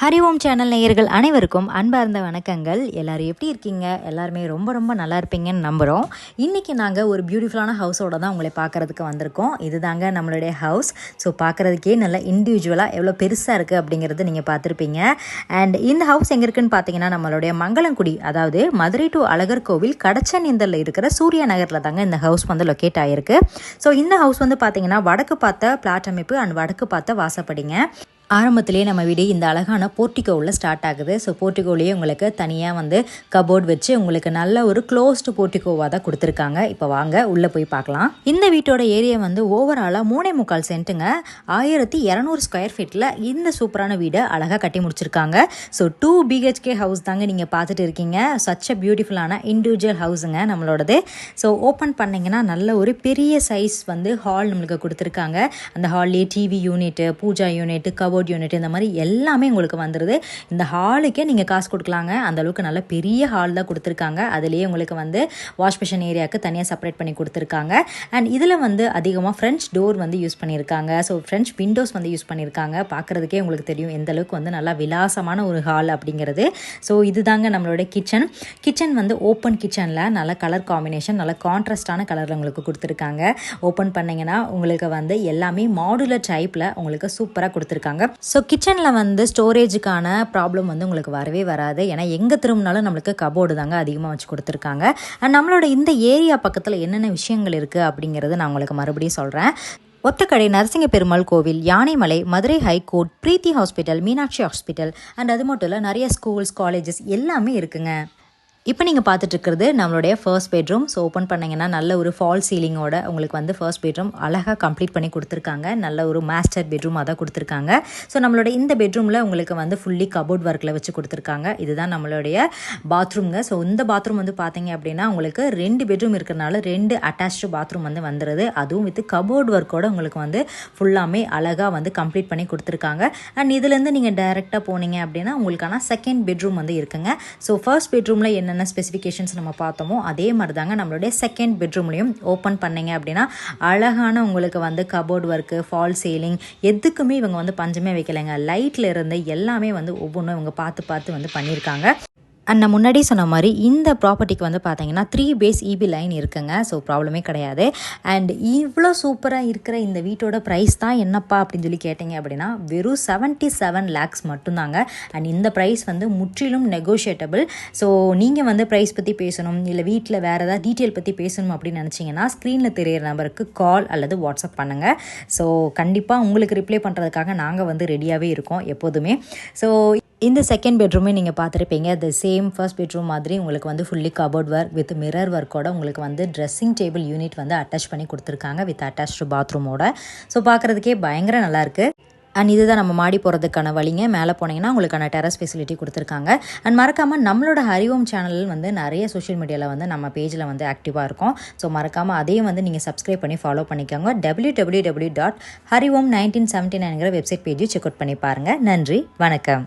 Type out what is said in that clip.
ஹரி ஓம் channel நேயர்கள் அனைவருக்கும் அன்பார்ந்த வணக்கங்கள். எல்லோரும் எப்படி இருக்கீங்க? எல்லாருமே ரொம்ப ரொம்ப நல்லா இருப்பீங்கன்னு நம்புகிறோம் இன்றைக்கி நாங்கள் ஒரு பியூட்டிஃபுல்லான ஹவுஸோட தான் உங்களை பார்க்குறதுக்கு வந்திருக்கோம். இதுதாங்க நம்மளுடைய ஹவுஸ் ஸோ பார்க்குறதுக்கே நல்ல இண்டிவிஜுவலாக எவ்வளோ பெருசாக இருக்குது அப்படிங்கிறது நீங்கள் பார்த்துருப்பீங்க. அண்ட் இந்த ஹவுஸ் எங்கே இருக்குன்னு பார்த்தீங்கன்னா நம்மளுடைய மங்களங்குடி அதாவது மதுரை டு அழகர் கோவில் கடச்சநீந்தலில் இருக்கிற சூர்யா நகரில் தாங்க இந்த ஹவுஸ் வந்து லொக்கேட் ஆகிருக்கு ஸோ இந்த ஹவுஸ் வந்து பார்த்தீங்கன்னா வடக்கு பார்த்த பிளாட் அமைப்பு அண்ட் வடக்கு பார்த்த வாசப்படிங்க. ஆரம்பத்திலே நம்ம வீடு இந்த அழகான போர்ட்டிகோவில் ஸ்டார்ட் ஆகுது. ஸோ போர்ட்டிகோலேயே உங்களுக்கு தனியாக வந்து கபோர்ட் வச்சு உங்களுக்கு நல்ல ஒரு க்ளோஸ்டு போர்ட்டிகோவாக தான் கொடுத்துருக்காங்க. இப்போ வாங்க உள்ளே போய் பார்க்கலாம். இந்த வீட்டோட ஏரியா வந்து ஓவராலாக மூணே முக்கால் சென்ட்டுங்க. ஆயிரத்தி இரநூறு ஸ்கொயர் ஃபீட்டில் இந்த சூப்பரான வீடை அழகாக கட்டி முடிச்சிருக்காங்க. ஸோ டூ பிஹெச்கே ஹவுஸ் தாங்க நீங்கள் பார்த்துட்டு இருக்கீங்க. சச் அ பியூட்டிஃபுல்லான இண்டிவிஜுவல் ஹவுஸுங்க நம்மளோடது. ஸோ ஓப்பன் பண்ணிங்கன்னா நல்ல ஒரு பெரிய சைஸ் வந்து ஹால் நம்மளுக்கு கொடுத்துருக்காங்க. அந்த ஹால்லேயே TV unit puja unit cupboard cupboard unit இந்த மாதிரி எல்லாமே உங்களுக்கு வந்துடுது இந்த ஹாலுக்கே நீங்கள் காசு கொடுக்கலாங்க. அந்த அளவுக்கு நல்ல பெரிய ஹால் தான் கொடுத்துருக்காங்க. அதுலேயே உங்களுக்கு வந்து வாஷ் மிஷின் ஏரியாவுக்கு தனியாக செப்பரேட் பண்ணி கொடுத்துருக்காங்க. அண்ட் இதில் வந்து அதிகமாக ஃப்ரெஞ்ச் டோர் வந்து யூஸ் பண்ணியிருக்காங்க. ஸோ ஃப்ரெஞ்ச் விண்டோஸ் வந்து யூஸ் பண்ணியிருக்காங்க. பார்க்குறதுக்கே உங்களுக்கு தெரியும் எந்த அளவுக்கு வந்து நல்லா விலாசமான ஒரு ஹால் அப்படிங்கிறது. ஸோ இதுதாங்க நம்மளோட கிச்சன் கிச்சன் வந்து ஓப்பன் கிச்சனில் நல்ல கலர் காம்பினேஷன் நல்ல கான்ட்ராஸ்டான கலரில் உங்களுக்கு கொடுத்துருக்காங்க. ஓப்பன் பண்ணிங்கன்னா உங்களுக்கு வந்து எல்லாமே மாடுலர் டைப்பில் உங்களுக்கு சூப்பராக கொடுத்துருக்காங்க. ஸோ கிச்சனில் வந்து ஸ்டோரேஜுக்கான ப்ராப்ளம் வந்து உங்களுக்கு வரவே வராது. ஏன்னா எங்கே திரும்பினாலும் நம்மளுக்கு கபோர்டு தாங்க அதிகமாக வச்சு கொடுத்துருக்காங்க. அண்ட் நம்மளோட இந்த ஏரியா பக்கத்தில் என்னென்ன விஷயங்கள் இருக்குது அப்படிங்கிறது நான் உங்களுக்கு மறுபடியும் சொல்கிறேன் ஒத்தக்கடை நரசிங்க பெருமாள் கோவில் Yanaimalai Madurai high court Preethi hospital Meenakshi hospital and அது மட்டும் இல்லை நிறைய ஸ்கூல்ஸ் காலேஜஸ் எல்லாமே இருக்குங்க. இப்போ நீங்கள் பார்த்துட்ருக்கிறது நம்மளுடைய ஃபர்ஸ்ட் பெட்ரூம் ஸோ ஓப்பன் பண்ணிங்கன்னா நல்ல ஒரு ஃபால் சீலிங்கோட உங்களுக்கு வந்து ஃபர்ஸ்ட் பெட்ரூம் அழகாக கம்ப்ளீட் பண்ணி கொடுத்துருக்காங்க. நல்ல ஒரு மாஸ்டர் பெட்ரூமாக தான் கொடுத்துருக்காங்க. ஸோ நம்மளோட இந்த பெட்ரூமில் உங்களுக்கு வந்து ஃபுல்லி கபோர்ட் ஒர்க்கில் வச்சு கொடுத்துருக்காங்க. இதுதான் நம்மளுடைய பாத்ரூம்ங்க ஸோ இந்த பாத்ரூம் வந்து பார்த்தீங்க அப்படின்னா உங்களுக்கு ரெண்டு பெட்ரூம் இருக்கிறனால ரெண்டு அட்டாச்சு பாத்ரூம் வந்து வந்துடுது அதுவும் வித் கபோர்ட் ஒர்க்கோட உங்களுக்கு வந்து ஃபுல்லாமே அழகாக வந்து கம்ப்ளீட் பண்ணி கொடுத்துருக்காங்க. அண்ட் இதுலேருந்து நீங்கள் டைரெக்டாக போனீங்க அப்படின்னா உங்களுக்கான செகண்ட் பெட்ரூம் வந்து இருக்குங்க. ஸோ ஃபர்ஸ்ட் பெட்ரூமில் என்னென்ன ஸ்பெசிஃபிகேஷன்ஸ் நம்ம பார்த்தோமோ அதே மாதிரி தாங்க நம்மளுடைய செகண்ட் பெட்ரூம்லையும் ஓப்பன் பண்ணிங்க அப்படின்னா அழகான உங்களுக்கு வந்து கபோர்ட் ஒர்க்கு ஃபால் சீலிங் எதுக்குமே இவங்க வந்து பஞ்சமே வைக்கலைங்க. லைட்டில் இருந்து எல்லாமே வந்து ஒவ்வொன்றும் இவங்க பார்த்து பார்த்து வந்து பண்ணியிருக்காங்க. அண்ட் நான் முன்னாடி சொன்ன மாதிரி இந்த ப்ராப்பர்ட்டிக்கு வந்து பார்த்தீங்கன்னா த்ரீ பேஸ் இபி லைன் இருக்குங்க. ஸோ ப்ராப்ளமே கிடையாது. அண்ட் இவ்வளோ சூப்பராக இருக்கிற இந்த வீட்டோட ப்ரைஸ் தான் என்னப்பா அப்படின்னு சொல்லி கேட்டிங்க அப்படின்னா வெறும் செவன்ட்டி செவன் லேக்ஸ் மட்டும்தாங்க. அண்ட் இந்த ப்ரைஸ் வந்து முற்றிலும் நெகோஷியேட்டபிள் ஸோ நீங்கள் வந்து ப்ரைஸ் பற்றி பேசணும் இல்லை வீட்டில் வேறு ஏதாவது டீட்டெயில் பற்றி பேசணும் அப்படின்னு நினச்சிங்கன்னா ஸ்க்ரீனில் தெரியிற நம்பருக்கு கால் அல்லது வாட்ஸ்அப் பண்ணுங்கள் ஸோ கண்டிப்பாக உங்களுக்கு ரிப்ளை பண்ணுறதுக்காக நாங்கள் வந்து ரெடியாகவே இருக்கோம் எப்போதுமே. ஸோ இந்த செகண்ட் பெட்ரூமே நீங்கள் பார்த்துருப்பீங்க. த சேம் ஃபர்ஸ்ட் பெட்ரூம் மாதிரி உங்களுக்கு வந்து fully cupboard work with mirror ஒர்க்கோட உங்களுக்கு வந்து ட்ரெஸ்ஸிங் டேபிள் யூனிட் வந்து அட்டாச் பண்ணி கொடுத்துருக்காங்க வித் அட்டாச்டு பாத்ரூமோட ஸோ பார்க்குறதுக்கே பயங்கர நல்லாயிருக்கு அண்ட் இதுதான் நம்ம மாடி போகிறதுக்கான வழிங்க. மேலே போனீங்கன்னா உங்களுக்கான டெரஸ் ஃபெசிலிட்டி கொடுத்துருக்காங்க. அண்ட் மறக்காமல் நம்மளோட ஹரிவோம் சேனல் வந்து நிறைய சோஷியல் மீடியாவில் வந்து நம்ம பேஜில் வந்து ஆக்டிவாக இருக்கும். ஸோ மறக்காமல் அதையும் வந்து நீங்கள் சப்ஸ்கிரைப் பண்ணி ஃபாலோ பண்ணிக்கோங்க. டபிள்யூ டபிள்யூ டபிள்யூ டாட் ஹரிவோம் நைன்டீன் செவன்ட்டி நைனுங்கிற வெப்சைட் பேஜை செக் அவுட் பண்ணி பாருங்கள் நன்றி. வணக்கம்.